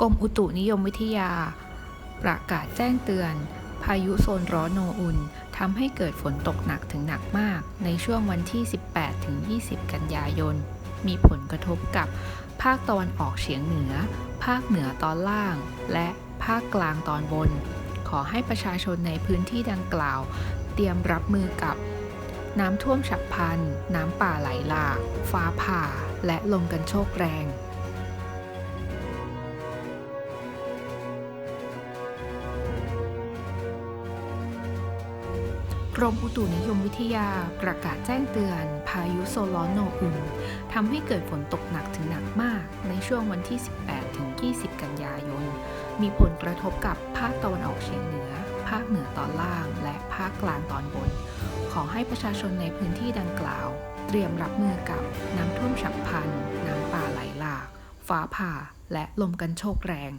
กรมอุตุนิยมวิทยา ประกาศแจ้งเตือน พายุโซนร้อนโนอุนทำให้เกิดฝนตกหนักถึงหนักมาก ในช่วงวันที่ 18 ถึง 20 กันยายน มีผลกระทบกับภาคตะวันออกเฉียงเหนือ ภาคเหนือตอนล่าง และภาคกลางตอนบน ขอให้ประชาชนในพื้นที่ดังกล่าว เตรียมรับมือกับ น้ำท่วมฉับพลัน น้ำป่าไหลหลาก ฟ้าผ่า และลมกันโชกแรง กรมอุตุนิยมวิทยาประกาศแจ้งเตือน พายุโซลอนโนอุนทำให้เกิดฝนตกหนักถึงหนักมากในช่วงวันที่ 18 ถึง 20 กันยายน มีผลกระทบกับภาคตะวันออกเฉียงเหนือ ภาคเหนือตอนล่าง และภาคกลางตอนบน ขอให้ประชาชนในพื้นที่ดังกล่าว เตรียมรับมือกับน้ำท่วมฉับพลัน น้ำป่าไหลหลาก ฟ้าผ่า และลมกันโชกแรง